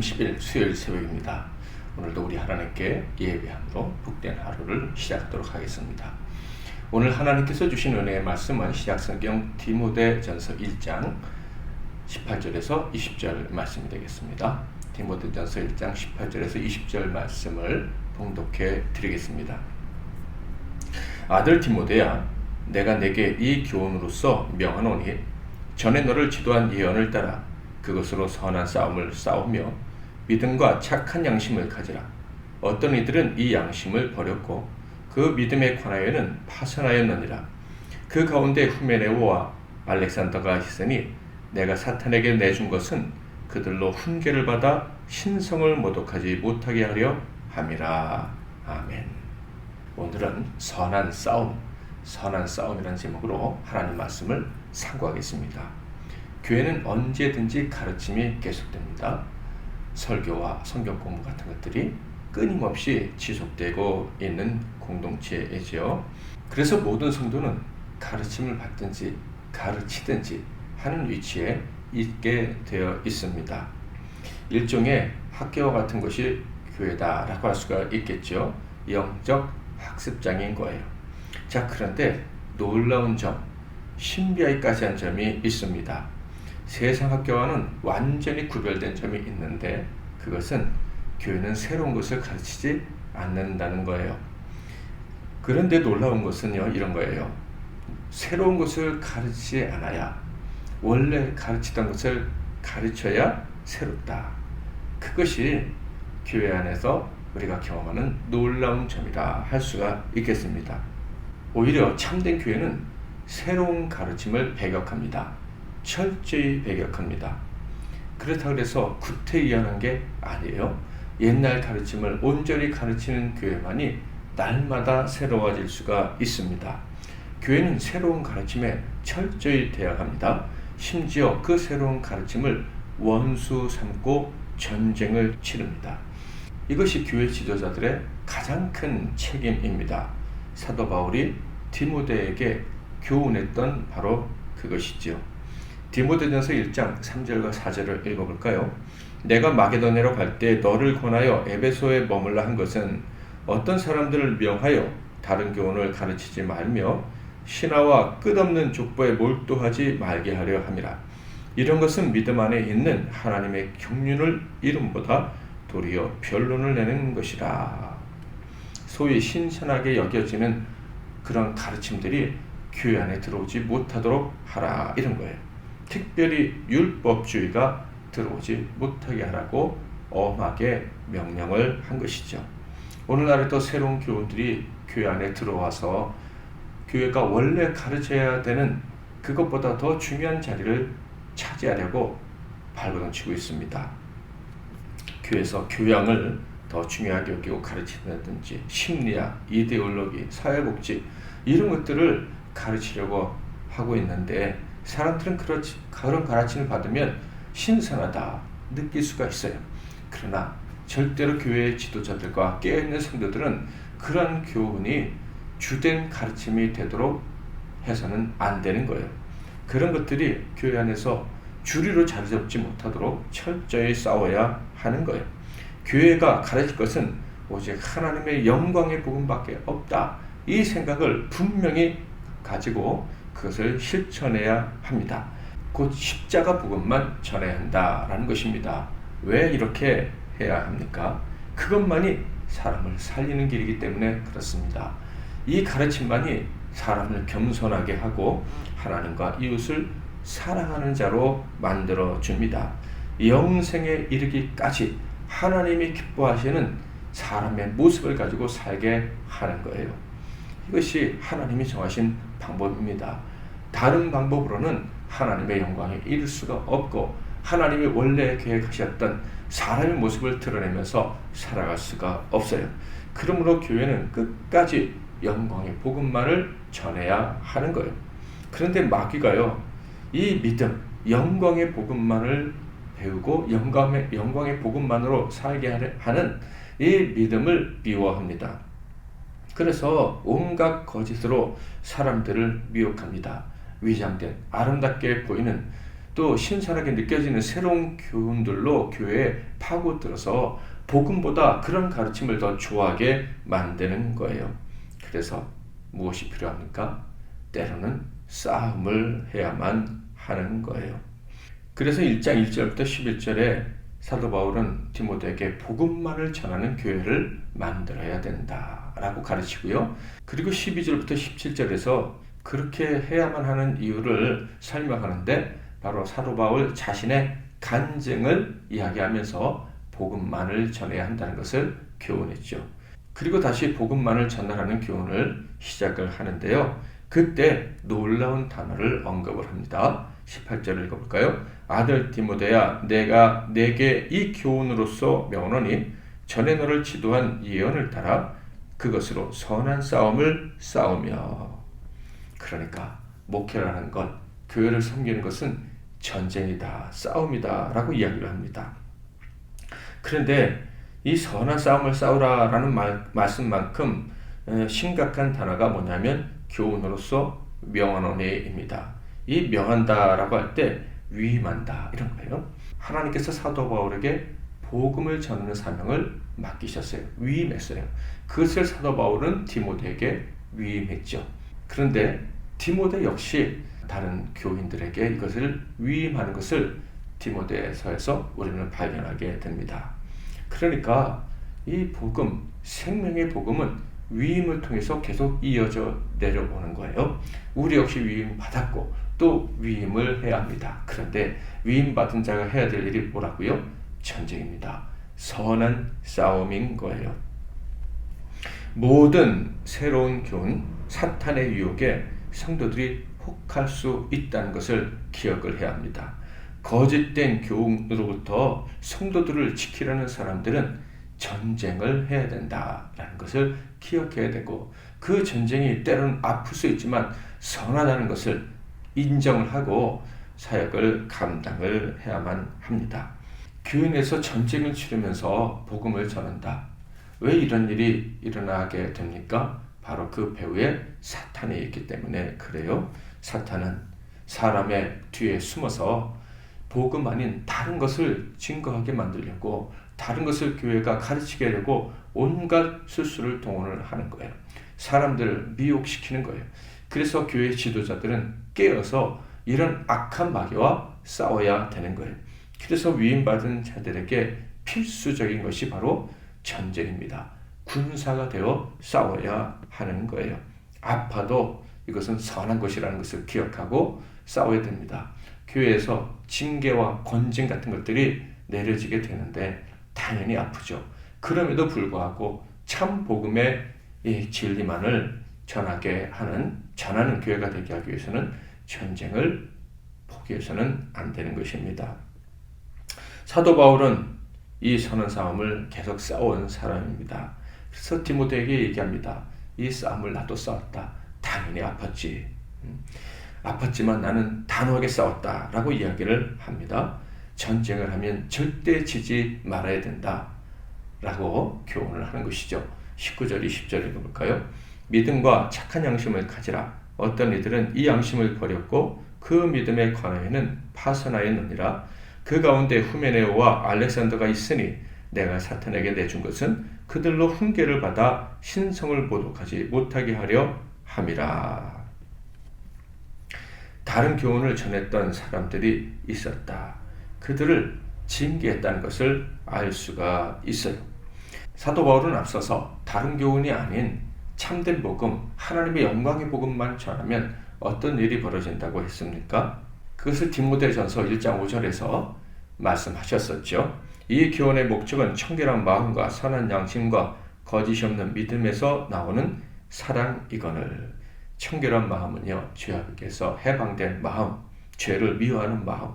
할렐루야 8월 30일 수요일 새벽입니다. 오늘도 우리 하나님께 예배함으로 복된 하루를 시작하도록 하겠습니다. 오늘 하나님께서 주신 은혜의 말씀은 시작성경 디모데 전서 1장 18절에서 20절 말씀이 되겠습니다. 디모데 전서 1장 18절에서 20절 말씀을 봉독해 드리겠습니다. 아들 디모데야 내가 내게 이 교훈으로서 명하노니 전에 너를 지도한 예언을 따라 그것으로 선한 싸움을 싸우며 믿음과 착한 양심을 가지라. 어떤 이들은 이 양심을 버렸고 그 믿음에 관하여는 파선하였느니라. 그 가운데 후메네오와 알렉산더가 있으니 내가 사탄에게 내준 것은 그들로 훈계를 받아 신성을 모독하지 못하게 하려 함이라. 아멘. 오늘은 선한 싸움, 선한 싸움이라는 제목으로 하나님 말씀을 상고하겠습니다. 교회는 언제든지 가르침이 계속됩니다. 설교와 성경 공부 같은 것들이 끊임없이 지속되고 있는 공동체이지요. 그래서 모든 성도는 가르침을 받든지 가르치든지 하는 위치에 있게 되어 있습니다. 일종의 학교와 같은 것이 교회다라고 할 수가 있겠죠. 영적 학습장인 거예요. 자, 그런데 놀라운 점, 신비하기까지 한 점이 있습니다. 세상 학교와는 완전히 구별된 점이 있는데 그것은 교회는 새로운 것을 가르치지 않는다는 거예요. 그런데 놀라운 것은요, 이런 거예요. 새로운 것을 가르치지 않아야 원래 가르치던 것을 가르쳐야 새롭다. 그것이 교회 안에서 우리가 경험하는 놀라운 점이라 할 수가 있겠습니다. 오히려 참된 교회는 새로운 가르침을 배격합니다. 철저히 배격합니다. 그렇다 그래서 구태의연한 게 아니에요. 옛날 가르침을 온전히 가르치는 교회만이 날마다 새로워질 수가 있습니다. 교회는 새로운 가르침에 철저히 대항합니다. 심지어 그 새로운 가르침을 원수 삼고 전쟁을 치릅니다. 이것이 교회 지도자들의 가장 큰 책임입니다. 사도 바울이 디모데에게 교훈했던 바로 그것이지요. 디모데전서 1장 3절과 4절을 읽어볼까요? 내가 마게도네로 갈 때 너를 권하여 에베소에 머물라 한 것은 어떤 사람들을 명하여 다른 교훈을 가르치지 말며 신화와 끝없는 족보에 몰두하지 말게 하려 함이라. 이런 것은 믿음 안에 있는 하나님의 경륜을 이름보다 도리어 변론을 내는 것이라. 소위 신선하게 여겨지는 그런 가르침들이 교회 안에 들어오지 못하도록 하라 이런 거예요. 특별히 율법주의가 들어오지 못하게 하라고 엄하게 명령을 한 것이죠. 오늘날에도 새로운 교훈들이 교회 안에 들어와서 교회가 원래 가르쳐야 되는 그것보다 더 중요한 자리를 차지하려고 발버둥치고 있습니다. 교회에서 교양을 더 중요하게 여기고 가르친다든지 심리학, 이데올로기, 사회복지 이런 것들을 가르치려고 하고 있는데 사람들은 그렇지, 그런 가르침을 받으면 신선하다 느낄 수가 있어요. 그러나 절대로 교회 지도자들과 깨어있는 성도들은 그런 교훈이 주된 가르침이 되도록 해서는 안 되는 거예요. 그런 것들이 교회 안에서 주리로 자리 잡지 못하도록 철저히 싸워야 하는 거예요. 교회가 가르칠 것은 오직 하나님의 영광의 복음밖에 없다. 이 생각을 분명히 가지고 그것을 실천해야 합니다. 곧 십자가 복음만 전해야 한다라는 것입니다. 왜 이렇게 해야 합니까? 그것만이 사람을 살리는 길이기 때문에 그렇습니다. 이 가르침만이 사람을 겸손하게 하고 하나님과 이웃을 사랑하는 자로 만들어 줍니다. 영생에 이르기까지 하나님이 기뻐하시는 사람의 모습을 가지고 살게 하는 거예요. 이것이 하나님이 정하신 방법입니다. 다른 방법으로는 하나님의 영광에 이를 수가 없고 하나님이 원래 계획하셨던 사람의 모습을 드러내면서 살아갈 수가 없어요. 그러므로 교회는 끝까지 영광의 복음만을 전해야 하는 거예요. 그런데 마귀가요, 이 믿음, 영광의 복음만을 배우고 영광의, 영광의 복음만으로 살게 하는 이 믿음을 미워합니다. 그래서 온갖 거짓으로 사람들을 미혹합니다. 위장된 아름답게 보이는 또 신선하게 느껴지는 새로운 교훈들로 교회에 파고들어서 복음보다 그런 가르침을 더 좋아하게 만드는 거예요. 그래서 무엇이 필요합니까? 때로는 싸움을 해야만 하는 거예요. 그래서 1장 1절부터 11절에 사도 바울은 디모데에게 복음만을 전하는 교회를 만들어야 된다라고 가르치고요. 그리고 12절부터 17절에서 그렇게 해야만 하는 이유를 설명하는데 바로 사도 바울 자신의 간증을 이야기하면서 복음만을 전해야 한다는 것을 교훈했죠. 그리고 다시 복음만을 전달하는 교훈을 시작을 하는데요. 그때 놀라운 단어를 언급을 합니다. 18절을 읽어볼까요? 아들 디모데야 내가 내게 이 교훈으로서 명하노니 전에 너를 지도한 예언을 따라 그것으로 선한 싸움을 싸우며 그러니까 목회라는 것 교회를 섬기는 것은 전쟁이다 싸움이다 라고 이야기를 합니다. 그런데 이 선한 싸움을 싸우라라는 말, 말씀만큼 심각한 단어가 뭐냐면 교훈으로서 명언어내입니다. 이 명한다라고 할 때 위임한다 이런 거예요. 하나님께서 사도 바울에게 복음을 전하는 사명을 맡기셨어요. 위임했어요. 그것을 사도 바울은 디모데에게 위임했죠. 그런데 디모데 역시 다른 교인들에게 이것을 위임하는 것을 디모데서에서 우리는 발견하게 됩니다. 그러니까 이 복음, 생명의 복음은 위임을 통해서 계속 이어져 내려오는 거예요. 우리 역시 위임 받았고 또 위임을 해야 합니다. 그런데 위임 받은 자가 해야 될 일이 뭐라고요? 전쟁입니다. 선한 싸움인 거예요. 모든 새로운 교훈, 사탄의 유혹에 성도들이 혹할 수 있다는 것을 기억을 해야 합니다. 거짓된 교훈으로부터 성도들을 지키려는 사람들은 전쟁을 해야 된다라는 것을 기억해야 되고 그 전쟁이 때로는 아플 수 있지만 선하다는 것을 인정을 하고 사역을 감당을 해야만 합니다. 교인에서 전쟁을 치르면서 복음을 전한다. 왜 이런 일이 일어나게 됩니까? 바로 그 배후에 사탄이 있기 때문에 그래요. 사탄은 사람의 뒤에 숨어서 복음 아닌 다른 것을 증거하게 만들려고 다른 것을 교회가 가르치게 하려고 온갖 수수를 동원을 하는 거예요. 사람들을 미혹시키는 거예요. 그래서 교회 지도자들은 깨어서 이런 악한 마귀와 싸워야 되는 거예요. 그래서 위임받은 자들에게 필수적인 것이 바로 전쟁입니다. 군사가 되어 싸워야 하는 거예요. 아파도 이것은 선한 것이라는 것을 기억하고 싸워야 됩니다. 교회에서 징계와 권징 같은 것들이 내려지게 되는데 당연히 아프죠. 그럼에도 불구하고 참 복음의 이 진리만을 전하게 하는 전하는 교회가 되게 하기 위해서는 전쟁을 포기해서는 안 되는 것입니다. 사도 바울은 이 선한 싸움을 계속 싸운 사람입니다. 그래서 디모데에게 얘기합니다. 이 싸움을 나도 싸웠다. 당연히 아팠지. 음. 아팠지만 나는 단호하게 싸웠다라고 이야기를 합니다. 전쟁을 하면 절대 지지 말아야 된다 라고 교훈을 하는 것이죠. 19절, 20절 읽어볼까요? 믿음과 착한 양심을 가지라. 어떤 이들은 이 양심을 버렸고 그 믿음에 관하여는 파선하였느니라. 그 가운데 후메네오와 알렉산더가 있으니 내가 사탄에게 내준 것은 그들로 훈계를 받아 신성을 모독하지 못하게 하려 함이라. 다른 교훈을 전했던 사람들이 있었다. 그들을 징계했다는 것을 알 수가 있어요. 사도 바울은 앞서서 다른 교훈이 아닌 참된 복음, 하나님의 영광의 복음만 전하면 어떤 일이 벌어진다고 했습니까? 그것을 디모데전서 1장 5절에서 말씀하셨었죠. 이 교훈의 목적은 청결한 마음과 선한 양심과 거짓이 없는 믿음에서 나오는 사랑이거늘 청결한 마음은요, 죄악에서 해방된 마음, 죄를 미워하는 마음,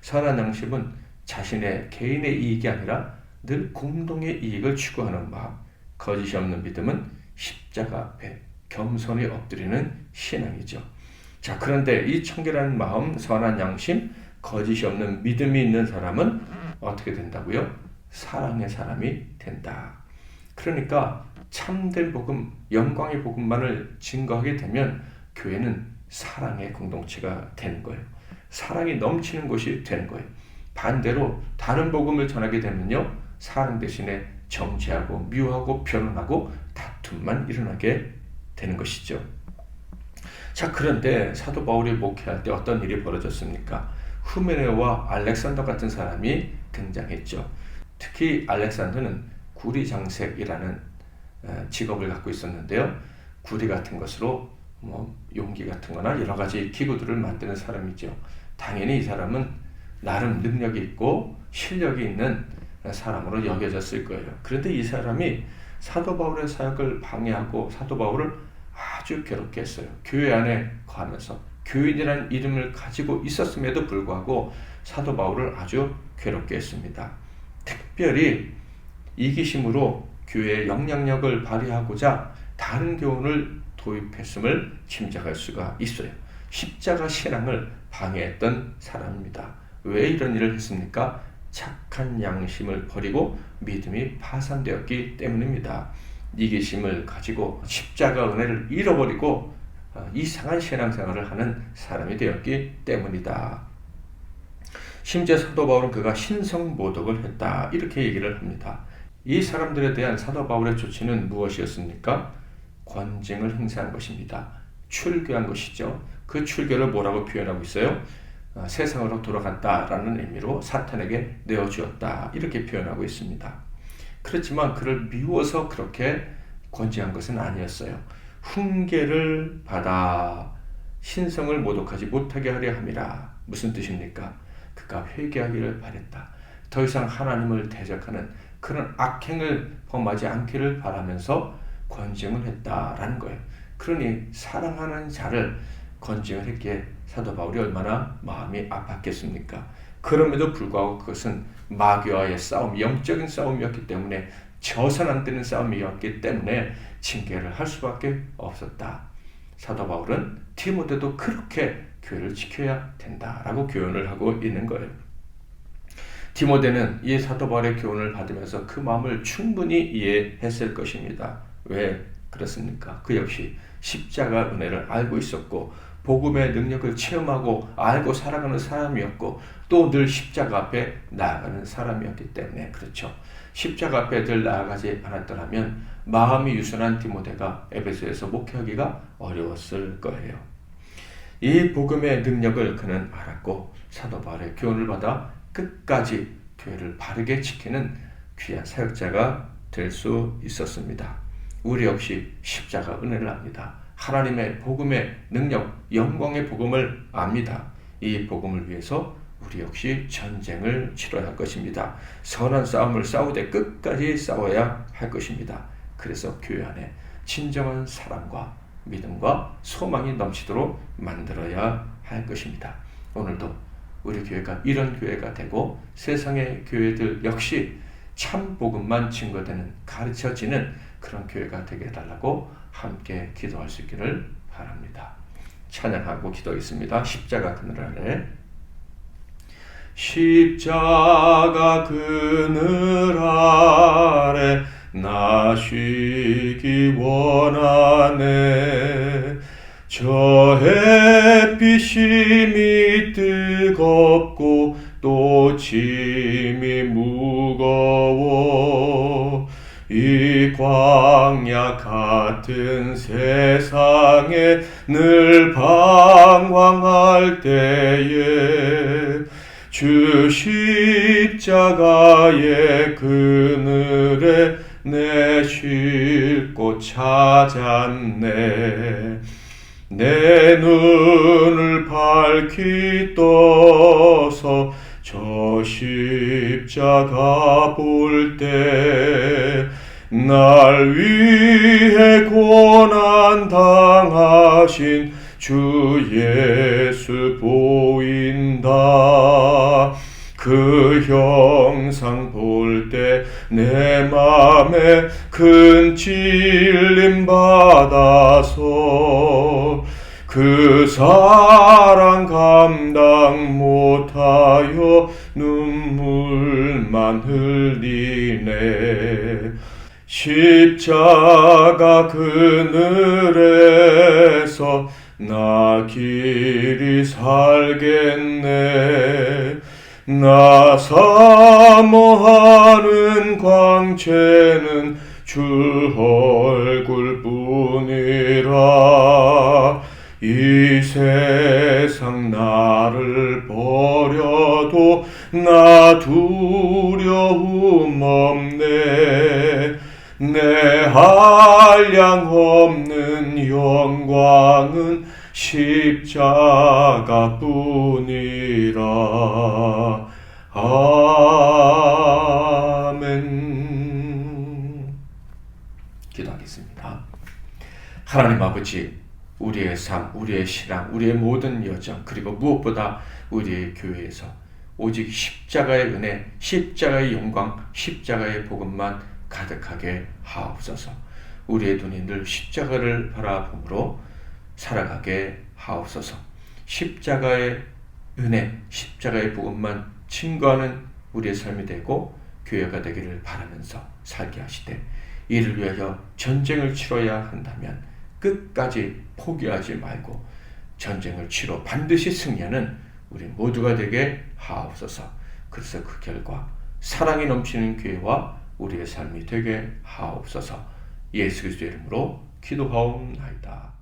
선한 양심은 자신의 개인의 이익이 아니라 늘 공동의 이익을 추구하는 마음, 거짓이 없는 믿음은 십자가 앞에 겸손히 엎드리는 신앙이죠. 자, 그런데 이 청결한 마음, 선한 양심, 거짓이 없는 믿음이 있는 사람은 어떻게 된다고요? 사랑의 사람이 된다. 그러니까 참된 복음, 영광의 복음만을 증거하게 되면 교회는 사랑의 공동체가 되는 거예요. 사랑이 넘치는 곳이 되는 거예요. 반대로 다른 복음을 전하게 되면요. 사랑 대신에 정죄하고 미워하고 변론하고 다툼만 일어나게 되는 것이죠. 자, 그런데 사도 바울이 목회할 때 어떤 일이 벌어졌습니까? 후메네와 알렉산더 같은 사람이 등장했죠. 특히 알렉산더는 구리장색이라는 어, 직업을 갖고 있었는데요. 구리 같은 것으로 뭐 용기 같은 거나 여러 가지 기구들을 만드는 사람이죠. 당연히 이 사람은 나름 능력이 있고 실력이 있는 사람으로 여겨졌을 거예요. 그런데 이 사람이 사도 바울의 사역을 방해하고 사도 바울을 아주 괴롭게 했어요. 교회 안에 거하면서 교인이라는 이름을 가지고 있었음에도 불구하고 사도 바울을 아주 괴롭게 했습니다. 특별히 이기심으로 교회의 영향력을 발휘하고자 다른 교훈을 도입했음을 짐작할 수가 있어요. 십자가 신앙을 방해했던 사람입니다. 왜 이런 일을 했습니까? 착한 양심을 버리고 믿음이 파산되었기 때문입니다. 이기심을 가지고 십자가 은혜를 잃어버리고 어, 이상한 신앙생활을 하는 사람이 되었기 때문이다. 심지어 사도 바울은 그가 신성모독을 했다 이렇게 얘기를 합니다. 이 사람들에 대한 사도 바울의 조치는 무엇이었습니까? 권징을 행사한 것입니다. 출교한 것이죠. 그 출교를 뭐라고 표현하고 있어요? 어, 세상으로 돌아갔다라는 의미로 사탄에게 내어주었다 이렇게 표현하고 있습니다. 그렇지만 그를 미워서 그렇게 권지한 것은 아니었어요. 훈계를 받아 신성을 모독하지 못하게 하려 함이라 무슨 뜻입니까? 그가 회개하기를 바랬다. 더 이상 하나님을 대적하는 그런 악행을 범하지 않기를 바라면서 권징을 했다라는 거예요. 그러니 사랑하는 자를 권징을 했기에 사도 바울이 얼마나 마음이 아팠겠습니까? 그럼에도 불구하고 그것은 마귀와의 싸움, 영적인 싸움이었기 때문에 저선 안 되는 싸움이었기 때문에 징계를 할 수밖에 없었다. 사도 바울은 디모데도 그렇게 교회를 지켜야 된다라고 교훈을 하고 있는 거예요. 디모데는 이 사도 바울의 교훈을 받으면서 그 마음을 충분히 이해했을 것입니다. 왜 그렇습니까? 그 역시 십자가 은혜를 알고 있었고 복음의 능력을 체험하고 알고 살아가는 사람이었고 또 늘 십자가 앞에 나아가는 사람이었기 때문에 그렇죠. 십자가 앞에 늘 나아가지 않았더라면 마음이 유순한 디모데가 에베소에서 목회하기가 어려웠을 거예요. 이 복음의 능력을 그는 알았고 사도 바울의 교훈을 받아 끝까지 교회를 바르게 지키는 귀한 사역자가 될 수 있었습니다. 우리 역시 십자가 은혜를 압니다. 하나님의 복음의 능력, 영광의 복음을 압니다. 이 복음을 위해서 우리 역시 전쟁을 치러야 할 것입니다. 선한 싸움을 싸우되 끝까지 싸워야 할 것입니다. 그래서 교회 안에 진정한 사랑과 믿음과 소망이 넘치도록 만들어야 할 것입니다. 오늘도 우리 교회가 이런 교회가 되고 세상의 교회들 역시 참 복음만 증거되는 가르쳐지는 그런 교회가 되게 해달라고 함께 기도할 수 있기를 바랍니다. 찬양하고 기도하겠습니다. 십자가 그늘 아래 십자가 그늘 아래 나 쉬기 원하네 저 햇빛이 뜨겁고 또 짐이 무거워 이 광야 같은 세상에 늘 방황할 때에 주 십자가의 그늘에 내 쉴 곳 찾았네. 내 눈을 밝히 떠서 저 십자가 볼 때 날 위해 고난 당하신 주 예수 보인다. 그 형상 볼 때 내 맘에 큰 찔림 받아서 그 사랑 감당 못하여 눈물만 흘리네 십자가 그늘에서 나 길이 살겠네. 나 사모하는 광채는 주 얼굴뿐이라. 이 세상 나를 버려도 나 두려움 없네 내 한량 없는 영광은 십자가 뿐이라. 아멘. 기도하겠습니다. 하나님 아버지 우리의 삶, 우리의 신앙, 우리의 모든 여정 그리고 무엇보다 우리의 교회에서 오직 십자가의 은혜, 십자가의 영광, 십자가의 복음만 가득하게 하옵소서. 우리의 눈이 늘 십자가를 바라봄으로 살아가게 하옵소서. 십자가의 은혜, 십자가의 복음만 증거하는 우리의 삶이 되고 교회가 되기를 바라면서 살게 하시되 이를 위하여 전쟁을 치러야 한다면 끝까지 포기하지 말고 전쟁을 치러 반드시 승리하는 우리 모두가 되게 하옵소서. 그래서 그 결과 사랑이 넘치는 교회와 우리의 삶이 되게 하옵소서. 예수 그리스도의 이름으로 기도하옵나이다.